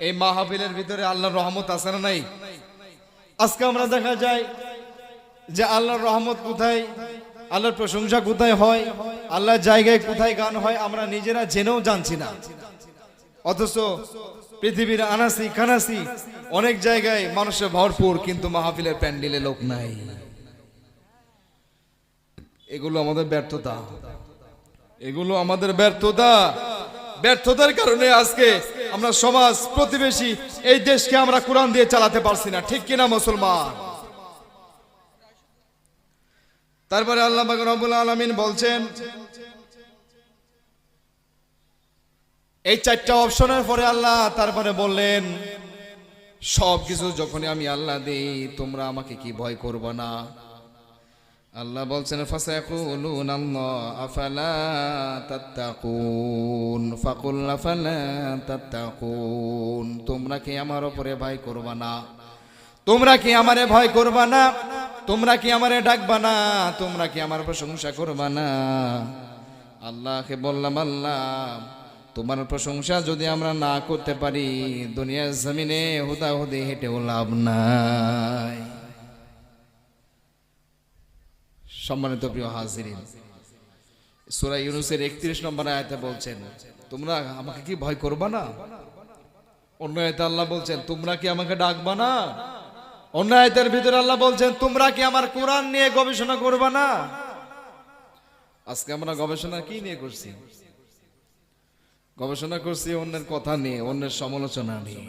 এই মাহফিলের ভিতরে আল্লাহর রহমত আছে না নাই? আজকে আমরা দেখা যায় যে আল্লাহর রহমত কোথায়, আল্লাহর প্রশংসা কোথায় হয়, আল্লাহর জায়গায় কোথায় গান হয় আমরা নিজেরা জেনেও জানছি না। অথচ পৃথিবীর আনাসি কানাসি অনেক জায়গায় মানুষের ভরপুর, কিন্তু মাহফিলের প্যান্ডেলে লোক নাই। এগুলো আমাদের ব্যর্থতা। এগুলো আমাদের ব্যর্থতা। ব্যর্থতার কারণে আজকে আমরা সমাজ, প্রতিবেশী, এই দেশকে আমরা কোরআন দিয়ে চালাতে পারছি না। ঠিক কিনা মুসলমান? তারপরে আল্লাহ পাক রব্বুল আলামিন বলছেন, এই চারটা অপশনের পরে আল্লাহ তারপরে বললেন সব কিছু যখনই আমি আল্লাহ দেই, তোমরা আমাকে কি ভয় করবে না? আল্লাহ বলছেন আফালা ফাকুল তোমরা কি আমার উপরে ভয় করবা না? তোমরা কি আমারে ভয় করবা না? তোমরা কি আমারে ডাকবা না? তোমরা কি আমার প্রশংসা করবা না? আল্লাহকে বললাম, আল্লাহ, তোমার প্রশংসা যদি আমরা না করতে পারি, দুনিয়ার জমিনে হুদা হুদি হেঁটেও লাভ নাই। সম্মানিত প্রিয় হাজিরিন, সূরা ইউনুসের 31 নম্বর আয়াতে বলছেন, তোমরা আমাকে কি ভয় করবা না? অন্য আয়াতে আল্লাহ বলছেন, তোমরা কি আমাকে ডাকবা না? অন্য আয়াতের ভিতরে আল্লাহ বলছেন, তোমরা কি আমার কোরআন নিয়ে গবেষণা করবা না? আজকে আমরা গবেষণা কি নিয়ে করছি? গবেষণা করছি অন্যের কথা নিয়ে, অন্যের সমালোচনা নিয়ে।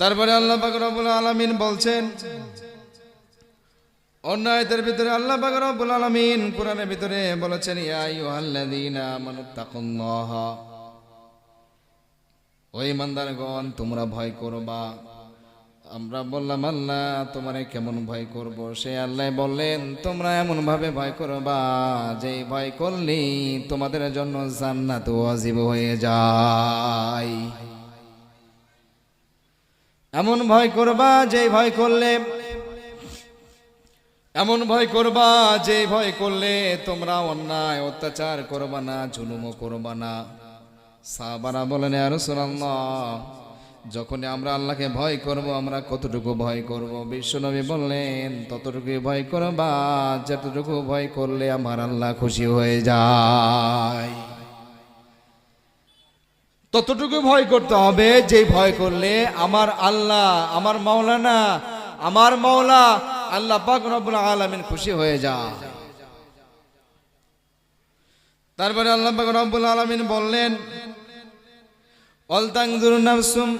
তারপরে আল্লাহ পাক আলামিন বলছেন অন্য আয়াতের ভিতরে আল্লাহ পাক রব্বুল কোরআনের ভিতরে বলেছেন, ইয়া আইয়ুহাল্লাযীনা আমানুত্তাকুল্লাহ তোমরা ভয় করবা। আমরা বললাম, আল্লাহ, তোমারে কেমন ভয় করব? সে আল্লাহ বললেন, তোমরা এমন ভাবে ভয় করবা যে ভয় করলেই তোমাদের জন্য জান্নাত ওয়াজিব হয়ে যায়। এমন ভয় করবা যে ভয় করলে এমন ভয় করবা যে ভয় করলে তোমরা অন্যায়, অত্যাচার করবা না, জুলুমও করবা না। সাহাবারা বলেন যখন আমরা আল্লাহকে ভয় করব, আমরা কতটুকু ভয় করব? বিশ্বনবী বললেন ততটুকু ভয় করবা, যতটুকু ভয় করলে আমার আল্লাহ খুশি হয়ে যায়। ততটুকু ভয় করতে হবে, যে ভয় করলে আমার আল্লাহ, আমার মাওলানা, আমার মাওলা আল্লাহ পাক রব্বুল আলামিন খুশি হয়ে যায় তারপরে আল্লাহ পাক রব্বুল আলামিন বললেন অলতাংজুর নাফসুম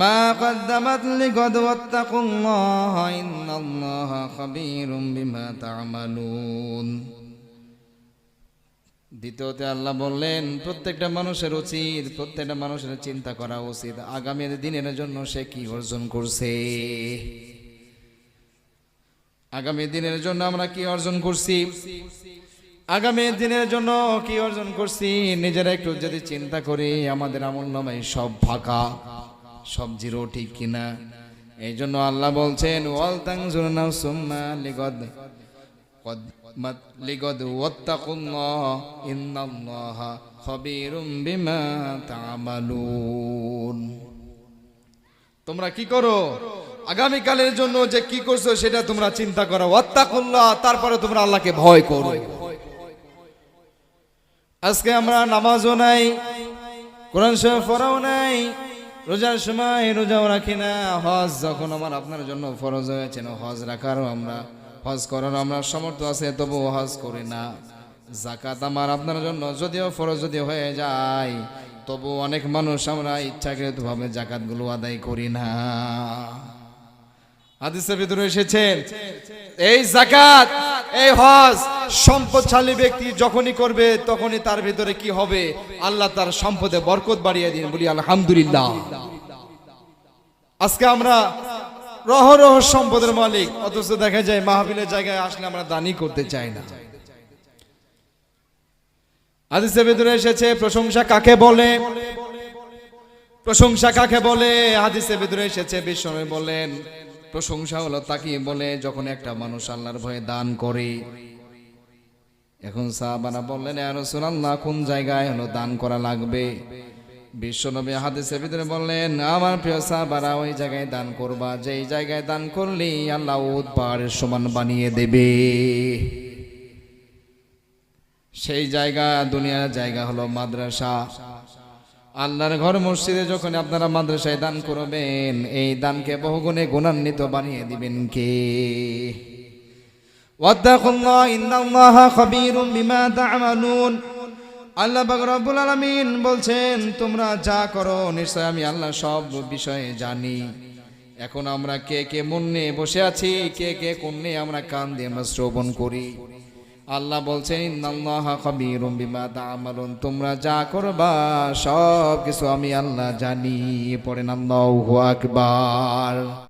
মা কদ্দামাত লিগাদ ওয়াত্তাকুল্লাহ, ইন্নাল্লাহা খাবীরুম বিমা তা'মালুন। দ্বিতীয়তে আল্লাহ বললেন, প্রত্যেকটা মানুষের উচিত, প্রত্যেকটা মানুষের চিন্তা করা উচিত। আগামী দিনের জন্য সে কি অর্জন করছে? আগামী দিনের জন্য আমরা কি অর্জন করছি? আগামী দিনের জন্য কি অর্জন করছি? নিজেরা একটু যদি চিন্তা করি, আমাদের আমল নামাই সব ফাঁকা, সব জিরো ঠিক কিনা? এই জন্য আল্লাহ বলছেন, ওয়াল তাংজুরনা সুম্মা লিগদ কদমাত লিগদ ওয়াত্তাকুল্লাহ ইন্নাল্লাহা খাবীরুম বিমা তা'মালুন তোমরা কি করো? আগামী কালের জন্য যে কি করছ সেটা তোমরা চিন্তা করো। ওয়াত্তাকুল্লাহ, তারপরে তোমরা আল্লাহকে ভয় করো। আজকে আমরা নামাজও নাই, কোরআন শরীফ পড়াও নাই, রোজার সময় রোজাও রাখি না। হজ যখন আমার আপনার জন্য ফরজ হয়েছে হজ রাখারও আমরা, হজ করার আমরা সমর্থ আছে, তবুও হজ করি না। জাকাত আমার আপনার জন্য যদিও ফরজ যদি হয়ে যায় তবু অনেক মানুষ আমরা ইচ্ছাকৃতভাবে জাকাতগুলো আদায় করি না। তার ভিতরে কি হবে? আল্লাহ তার রহ রহ সম্পদের মালিক, অথচ দেখা যায় মাহফিলের জায়গায় আসলে আমরা দানি করতে চাই না। হাদিসের ভিতরে এসেছে, প্রশংসা কাকে বলে? প্রশংসা কাকে বলে? হাদিসের ভিতরে এসেছে, বিশ্বনবী বলেন প্রশংসা হলো তাকে বলে যখন একটা মানুষ আল্লাহর ভয়ে দান করে। এখন সাহাবারা বললেন আর রাসূলুল্লাহ, কোন জায়গায় হলো দান করা লাগবে? বিশ্বনবী হাদিসের ভিতরে বললেন, আমার প্রিয় সাহাবারা, ওই জায়গায় দান করবা। যেই জায়গায় দান করলেই আল্লাহ পাহাড়ের সমান বানিয়ে দেবে। সেই জায়গা, দুনিয়ার জায়গা হলো মাদ্রাসা। আল্লাহর ঘর মসজিদে যখন আপনারা মাদ্রাসায় দান করবেন, এই দানকে বহুগুণে গুণান্বিত বানিয়ে দিবেন কে? আল্লাহ রব্বুল আলমিন বলছেন, তোমরা যা করো, নিশ্চয় আমি আল্লাহ সব বিষয়ে জানি। এখন আমরা কে কে মন নিয়ে বসে আছি, কে কে কোন নিয়ে আমরা কান দিয়ে আমরা শ্রবণ করি। আল্লাহ বলছেন বিমা তোমরা যা করবা সব কিছু আমি আল্লাহ জানি পড়েন। আল্লাহু আকবার।